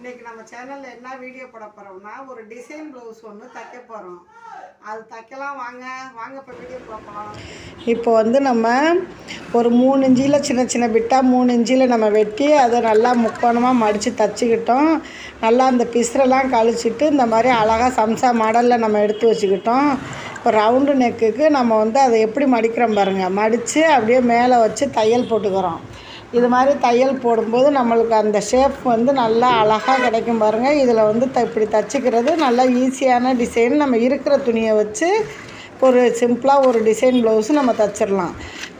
இன்றைக்கி நம்ம சேனலில் என்ன வீடியோ போட போகிறோம்னா ஒரு டிசைன் ப்ளவுஸ் ஒன்று தைக்க போகிறோம் அது தைக்கலாம் வாங்க. வாங்க இப்போ வீடியோ பார்க்கலாம் இப்போ வந்து நம்ம ஒரு மூணு இஞ்சியில் சின்ன சின்ன பிட்டாக மூணு இஞ்சியில் நம்ம வெட்டி அதை நல்லா முக்கோணமாக மடித்து தச்சுக்கிட்டோம். நல்லா அந்த பிசுரெல்லாம் கழிச்சிட்டு இந்த மாதிரி அழகாக சம்சா மாடலில் நம்ம எடுத்து வச்சுக்கிட்டோம். இப்போ ரவுண்டு நெக்குக்கு நம்ம வந்து அதை எப்படி மடிக்கிறோம் பாருங்கள் மடித்து அப்படியே மேலே வச்சு தையல் போட்டுக்கிறோம். இது மாதிரி தையல் போடும்போது நம்மளுக்கு அந்த ஷேப் வந்து நல்லா அழகாக கிடைக்கும் பாருங்கள் இதில் வந்து த இப்படி தச்சுக்கிறது நல்லா ஈஸியான டிசைன் நம்ம இருக்கிற துணியை வச்சு ஒரு சிம்பிளாக ஒரு டிசைன் ப்ளவுஸு நம்ம தச்சிடலாம்.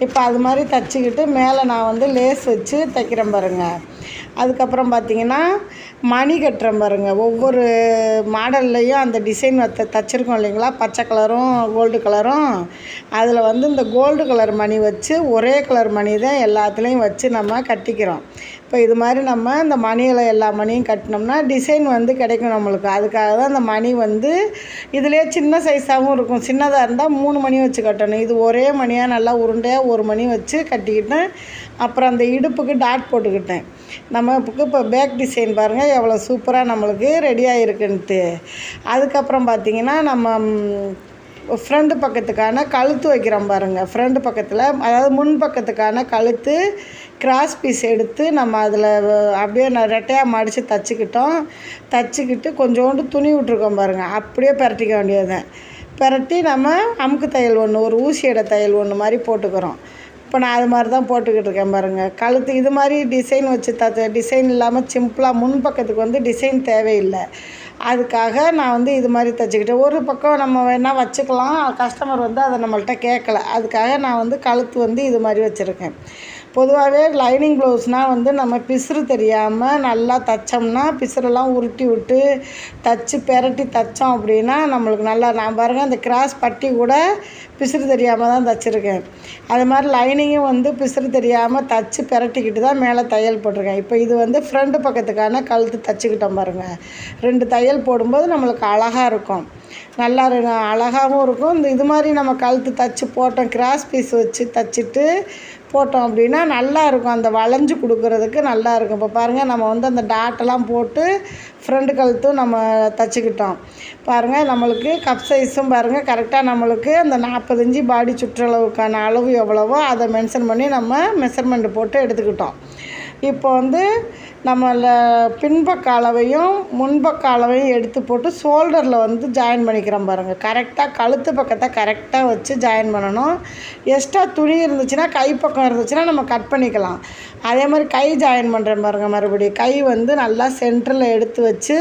இப்போ அது மாதிரி தச்சுக்கிட்டு மேலே நான் வந்து லேஸ் வச்சு தைக்கிறேன் பாருங்கள் அதுக்கப்புறம் பார்த்தீங்கன்னா மணி கட்டுறோம் பாருங்கள் ஒவ்வொரு மாடல்லையும் அந்த டிசைன் த தச்சுருக்கோம் இல்லைங்களா? பச்சை கலரும் கோல்டு கலரும் அதில் வந்து இந்த கோல்டு கலர் மணி வச்சு ஒரே கலர் மணி தான் எல்லாத்துலேயும் வச்சு நம்ம கட்டிக்கிறோம். இப்போ இது மாதிரி நம்ம இந்த மணியில் எல்லா மணியும் கட்டினோம்னா டிசைன் வந்து கிடைக்கும் நம்மளுக்கு. அதுக்காக தான் அந்த மணி வந்து இதிலே சின்ன சைஸாகவும் இருக்கும். சின்னதாக இருந்தால் மூணு மணி வச்சு கட்டணும். இது ஒரே மணியாக நல்லா உருண்டையாக ஒரு மணி வச்சு கட்டிக்கிட்டேன் அப்புறம் அந்த இடுப்புக்கு டாட் போட்டுக்கிட்டேன். நம்ம இப்போ இப்போ பேக் டிசைன் பாருங்கள் எவ்வளோ சூப்பராக நம்மளுக்கு ரெடியாக இருக்குன்ட்டு அதுக்கப்புறம் பார்த்திங்கன்னா நம்ம ஃப்ரண்ட் பக்கத்துக்கான கழுத்து வைக்கிறோம் பாருங்கள் ஃப்ரண்ட் பக்கத்தில். அதாவது முன் பக்கத்துக்கான கழுத்து கிராஸ் பீஸ் எடுத்து நம்ம அதில் அப்படியே நான் ரெட்டையாக மடித்து தச்சுக்கிட்டோம். தச்சுக்கிட்டு கொஞ்சோண்டு துணி விட்ருக்கோம் பாருங்கள் அப்படியே பரட்டிக்க வேண்டியதுதான். பரட்டி நம்ம அமுக்கு தையல் ஒன்று ஒரு ஊசியோட தையல் ஒன்று மாதிரி போட்டுக்கிறோம். இப்போ நான் அது மாதிரி தான் போட்டுக்கிட்டு இருக்கேன் பாருங்கள் கழுத்து இது மாதிரி டிசைன் வச்சு த டிசைன் இல்லாமல் சிம்பிளாக முன் பக்கத்துக்கு வந்து டிசைன் தேவையில்லை. அதுக்காக நான் வந்து இது மாதிரி தைச்சிக்கிட்டேன். ஒரு பக்கம் நம்ம வேணால் வச்சுக்கலாம். கஸ்டமர் வந்து அதை நம்மள்கிட்ட கேட்கல. அதுக்காக நான் வந்து கழுத்து வந்து இது மாதிரி வச்சுருக்கேன். பொதுவாகவே லைனிங் ப்ளவுஸ்னால் வந்து நம்ம பிசுறு தெரியாமல் நல்லா தைச்சோம்னா பிசுறெல்லாம் உருட்டி விட்டு தச்சு பெரட்டி தைச்சோம் அப்படின்னா நம்மளுக்கு நல்லா நான் பாருங்கள் அந்த கிராஸ் பட்டி கூட பிசுறு தெரியாமல் தான் தைச்சிருக்கேன். அது மாதிரி லைனிங்கும் வந்து பிசுறு தெரியாமல் தச்சு பெரட்டிக்கிட்டு தான் மேலே தையல் போட்டிருக்கேன். இப்போ இது வந்து ஃப்ரண்ட் பக்கத்துக்கான கழுத்து தச்சுக்கிட்டோம் பாருங்கள் ரெண்டு தையல் போடும்போது நம்மளுக்கு அழகாக இருக்கும். நல்லா அழகாகவும் இருக்கும். இந்த இது மாதிரி நம்ம கழுத்து தச்சு போட்டோம். கிராஸ் பீஸ் வச்சு தச்சுட்டு போட்டோம் அப்படின்னா நல்லா இருக்கும். அந்த வளைஞ்சு கொடுக்கறதுக்கு நல்லா இருக்கும். இப்போ பாருங்கள் நம்ம வந்து அந்த டாட்டெல்லாம் போட்டு ஃப்ரண்ட் கழுத்தும் நம்ம தச்சுக்கிட்டோம். பாருங்கள் நம்மளுக்கு கப் சைஸும் பாருங்கள் கரெக்டாக நம்மளுக்கு அந்த நாற்பத்தஞ்சு பாடி சுற்றளவுக்கான அளவு எவ்வளவோ அதை மென்ஷன் பண்ணி நம்ம மெஷர்மெண்ட் போட்டு எடுத்துக்கிட்டோம். இப்போ வந்து நம்மள பின்பக்க அளவையும் முன்பக்க அளவையும் எடுத்து போட்டு ஷோல்டரில் வந்து ஜாயின் பண்ணிக்கிறோம் பாருங்கள் கரெக்டாக கழுத்து பக்கத்தை கரெக்டாக வச்சு ஜாயின் பண்ணணும். எக்ஸ்ட்ரா துணி இருந்துச்சுன்னா கைப்பக்கம் இருந்துச்சுன்னா நம்ம கட் பண்ணிக்கலாம். அதே மாதிரி கை ஜாயின் பண்ணுறேன் பாருங்கள் மறுபடியும். கை வந்து நல்லா சென்டரில் எடுத்து வச்சு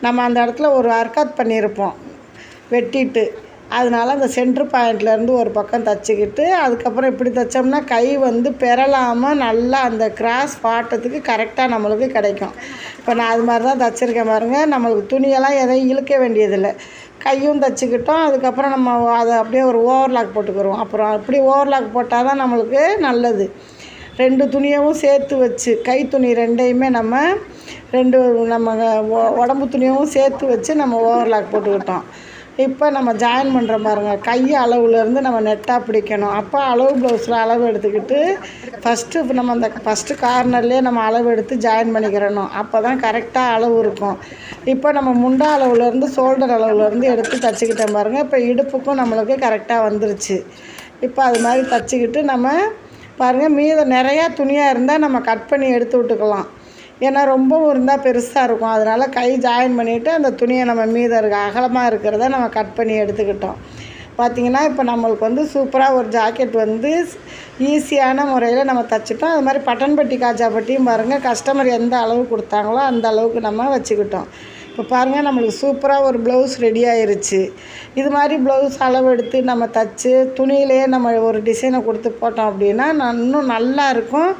நம்ம அந்த இடத்துல ஒரு அர்க்காத் பண்ணியிருப்போம். வெட்டிட்டு. அதனால அந்த சென்ட்ரு பாயிண்ட்லேருந்து ஒரு பக்கம் தச்சுக்கிட்டு அதுக்கப்புறம் இப்படி தைச்சோம்னா கை வந்து பெறலாமல் நல்லா அந்த கிராஸ் பாட்டத்துக்கு கரெக்டாக நம்மளுக்கு கிடைக்கும். இப்போ நான் அது மாதிரி தான் தச்சுருக்கேன் பாருங்கள் நம்மளுக்கு துணியெல்லாம் எதையும் இழுக்க வேண்டியதில்லை. கையும் தச்சுக்கிட்டோம். அதுக்கப்புறம் நம்ம அதை அப்படியே ஒரு ஓவர்லாக் போட்டுக்கிறோம். அப்புறம் அப்படி ஓவர்லாக் போட்டால் தான் நம்மளுக்கு நல்லது. ரெண்டு துணியவும் சேர்த்து வச்சு கை துணி ரெண்டையுமே நம்ம ரெண்டு நம்ம உடம்பு துணியவும் சேர்த்து வச்சு நம்ம ஓவர்லாக் போட்டுக்கிட்டோம். இப்போ நம்ம ஜாயின் பண்ணுற பாருங்க கை அளவுலேருந்து நம்ம நெட்டாக பிடிக்கணும். அப்போ அளவு ப்ளவுஸில் அளவு எடுத்துக்கிட்டு ஃபஸ்ட்டு நம்ம அந்த ஃபஸ்ட்டு கார்னர்லேயே நம்ம அளவு எடுத்து ஜாயின் பண்ணிக்கிறணும். அப்போ தான் கரெக்டாக அளவு இருக்கும். இப்போ நம்ம முண்டா அளவுலேருந்து ஷோல்டர் அளவுலேருந்து எடுத்து தச்சுக்கிட்டேன் பாருங்கள் இப்போ இடுப்புக்கும் நம்மளுக்கு கரெக்டாக வந்துருச்சு. இப்போ அது மாதிரி தச்சுக்கிட்டு நம்ம பாருங்கள் மீதம் நிறையா துணியாக இருந்தால் நம்ம கட் பண்ணி எடுத்து விட்டுக்கலாம். ஏன்னா ரொம்பவும் இருந்தால் பெருசாக இருக்கும். அதனால் கை ஜாயின் பண்ணிவிட்டு அந்த துணியை நம்ம மீதம் இருக்க அகலமாக இருக்கிறத நம்ம கட் பண்ணி எடுத்துக்கிட்டோம். பார்த்திங்கன்னா இப்போ நம்மளுக்கு வந்து சூப்பராக ஒரு ஜாக்கெட் வந்து ஈஸியான முறையில் நம்ம தச்சுட்டோம். அது மாதிரி பட்டன் பட்டி காஜா பட்டியும் பாருங்கள் கஸ்டமர் எந்த அளவு கொடுத்தாங்களோ அந்த அளவுக்கு நம்ம வச்சுக்கிட்டோம். இப்போ பாருங்கள் நம்மளுக்கு சூப்பராக ஒரு ப்ளவுஸ் ரெடி ஆயிருச்சு. இது மாதிரி ப்ளவுஸ் அளவு எடுத்து நம்ம தச்சு துணியிலே நம்ம ஒரு டிசைனை கொடுத்து போட்டோம் அப்படின்னா இன்னும் நல்லா இருக்கும்.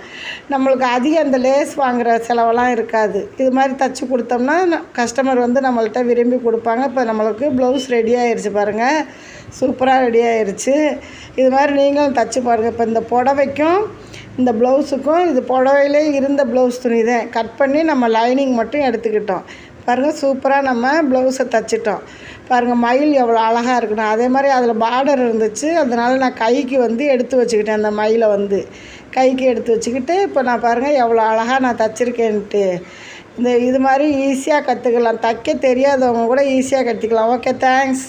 நம்மளுக்கு அதிக அந்த லேஸ் வாங்குகிற செலவெல்லாம் இருக்காது. இது மாதிரி தச்சு கொடுத்தோம்னா கஸ்டமர் வந்து நம்மள்ட்ட விரும்பி கொடுப்பாங்க. இப்போ நம்மளுக்கு ப்ளவுஸ் ரெடி ஆயிருச்சு பாருங்கள் சூப்பராக ரெடி ஆயிருச்சு. இது மாதிரி நீங்களும் தச்சு பாருங்கள் இப்போ இந்த புடவைக்கும் இந்த ப்ளவுஸுக்கும் இது புடவையிலே இருந்த ப்ளவுஸ் துணி தான். கட் பண்ணி நம்ம லைனிங் மட்டும் எடுத்துக்கிட்டோம். பாருங்கள் சூப்பராக நம்ம ப்ளவுஸை தைச்சிட்டோம். பாருங்கள் மயில் எவ்வளோ அழகாக இருக்கணும் அதே மாதிரி அதில் பார்டர் இருந்துச்சு. அதனால நான் கைக்கு வந்து எடுத்து வச்சுக்கிட்டேன் அந்த மயிலை வந்து. கைக்கு எடுத்து வச்சுக்கிட்டு இப்போ நான் பாருங்கள் எவ்வளோ அழகாக நான் தைச்சிருக்கேன்ட்டு. இந்த இது மாதிரி ஈஸியாக கற்றுக்கலாம் தைக்க தெரியாதவங்க கூட ஈஸியாக கற்றுக்கலாம் ஓகே தேங்க்ஸ்